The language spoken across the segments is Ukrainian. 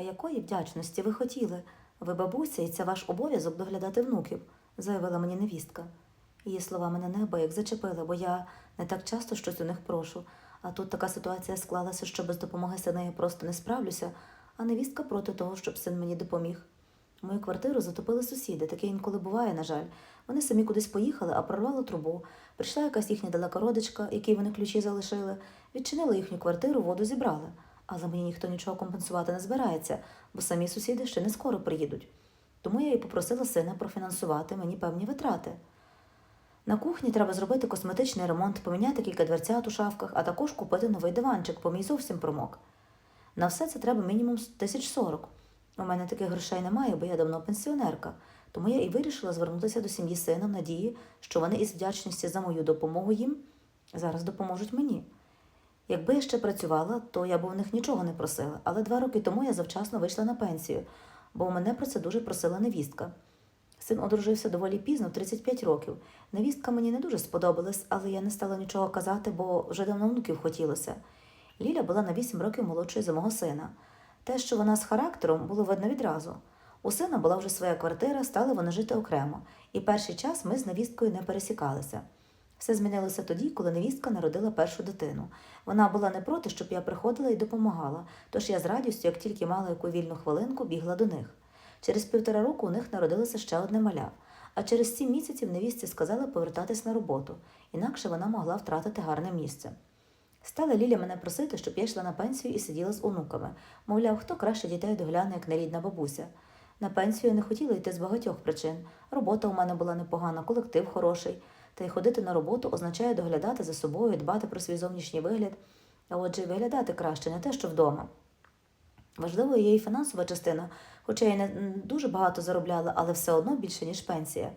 А якої вдячності ви хотіли? Ви бабуся, і це ваш обов'язок доглядати внуків, заявила мені невістка. Її слова мене неабияк зачепили, бо я не так часто щось у них прошу. А тут така ситуація склалася, що без допомоги сина я просто не справлюся, а невістка проти того, щоб син мені допоміг. Мою квартиру затопили сусіди, таке інколи буває, на жаль. Вони самі кудись поїхали, а прорвало трубу. Прийшла якась їхня далека родичка, якій вони ключі залишили, відчинили їхню квартиру, воду зібрали. Але мені ніхто нічого компенсувати не збирається, бо самі сусіди ще не скоро приїдуть. Тому я і попросила сина профінансувати мені певні витрати. На кухні треба зробити косметичний ремонт, поміняти кілька дверцят у шафках, а також купити новий диванчик, бо мій зовсім промок. На все це треба мінімум тисяч сорок. У мене таких грошей немає, бо я давно пенсіонерка. Тому я і вирішила звернутися до сім'ї сина в надії, що вони із вдячності за мою допомогу їм зараз допоможуть мені. Якби я ще працювала, то я б у них нічого не просила, але два роки тому я завчасно вийшла на пенсію, бо у мене про це дуже просила невістка. Син одружився доволі пізно, в 35 років. Невістка мені не дуже сподобалась, але я не стала нічого казати, бо вже давно внуків хотілося. Ліля була на 8 років молодшою за мого сина. Те, що вона з характером, було видно відразу. У сина була вже своя квартира, стали вони жити окремо, і перший час ми з невісткою не пересікалися. Все змінилося тоді, коли невістка народила першу дитину. Вона була не проти, щоб я приходила і допомагала, тож я з радістю, як тільки мала яку вільну хвилинку, бігла до них. Через півтора року у них народилося ще одне маля, а через сім місяців невістці сказали повертатись на роботу, інакше вона могла втратити гарне місце. Стала Ліля мене просити, щоб я йшла на пенсію і сиділа з онуками. Мовляв, хто краще дітей догляне, як нерідна бабуся. На пенсію я не хотіла йти з багатьох причин. Робота у мене була непогана, колектив хороший. Та й ходити на роботу означає доглядати за собою, дбати про свій зовнішній вигляд, а отже, й виглядати краще, не те, що вдома. Важливою є і фінансова частина, хоча я не дуже багато заробляла, але все одно більше, ніж пенсія.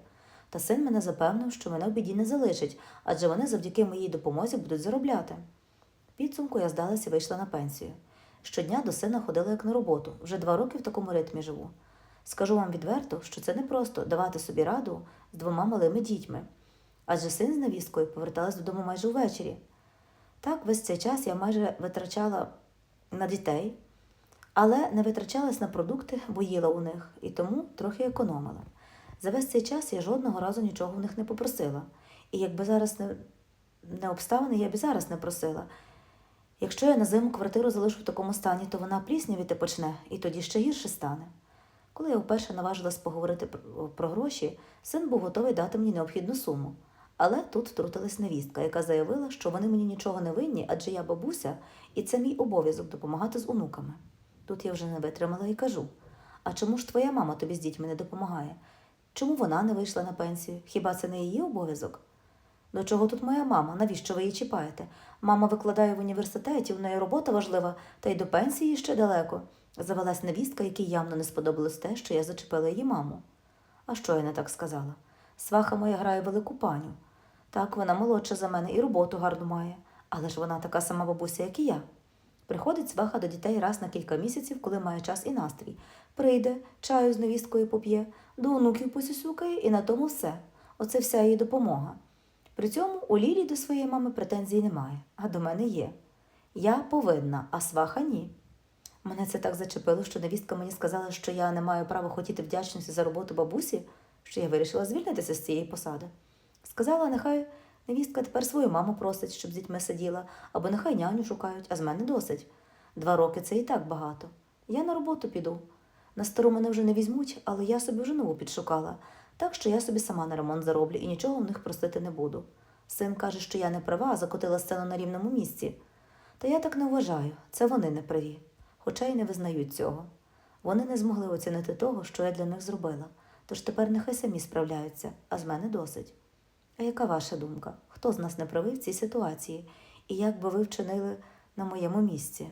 Та син мене запевнив, що мене в біді не залишить, адже вони завдяки моїй допомозі будуть заробляти. Підсумку я здалася і вийшла на пенсію. Щодня до сина ходила як на роботу, вже два роки в такому ритмі живу. Скажу вам відверто, що це не просто давати собі раду з двома малими дітьми, адже син з невісткою поверталась додому майже увечері. Так, весь цей час я майже витрачала на дітей, але не витрачалась на продукти, бо їла у них, і тому трохи економила. За весь цей час я жодного разу нічого в них не попросила. І якби зараз не, не обставини, я б зараз не просила. Якщо я на зиму квартиру залишу в такому стані, то вона пліснявіти почне, і тоді ще гірше стане. Коли я вперше наважилась поговорити про гроші, син був готовий дати мені необхідну суму. Але тут втрутилась невістка, яка заявила, що вони мені нічого не винні, адже я бабуся, і це мій обов'язок допомагати з онуками. Тут я вже не витримала і кажу: а чому ж твоя мама тобі з дітьми не допомагає? Чому вона не вийшла на пенсію? Хіба це не її обов'язок? До чого тут моя мама? Навіщо ви її чіпаєте? Мама викладає в університеті, в неї робота важлива, та й до пенсії ще далеко. Завелась невістка, якій явно не сподобалось те, що я зачепила її маму. А що я не так сказала? Сваха моя грає велику паню. Так, вона молодша за мене і роботу гарну має, але ж вона така сама бабуся, як і я. Приходить сваха до дітей раз на кілька місяців, коли має час і настрій. Прийде, чаю з невісткою поп'є, до онуків посюсюкає, і на тому все. Оце вся її допомога. При цьому у Лілі до своєї мами претензій немає, а до мене є. Я повинна, а сваха ні. Мене це так зачепило, що невістка мені сказала, що я не маю права хотіти вдячності за роботу бабусі, що я вирішила звільнитися з цієї посади. Сказала, нехай невістка тепер свою маму просить, щоб з дітьми сиділа, або нехай няню шукають, а з мене досить. Два роки це і так багато. Я на роботу піду. На стару мене вже не візьмуть, але я собі вже нову підшукала, так що я собі сама на ремонт зароблю і нічого в них просити не буду. Син каже, що я не права, закотила сцену на рівному місці. Та я так не вважаю, це вони не праві, хоча й не визнають цього. Вони не змогли оцінити того, що я для них зробила, тож тепер нехай самі справляються, а з мене досить. А яка ваша думка? Хто з нас не правив в цій ситуації? І як би ви вчинили на моєму місці?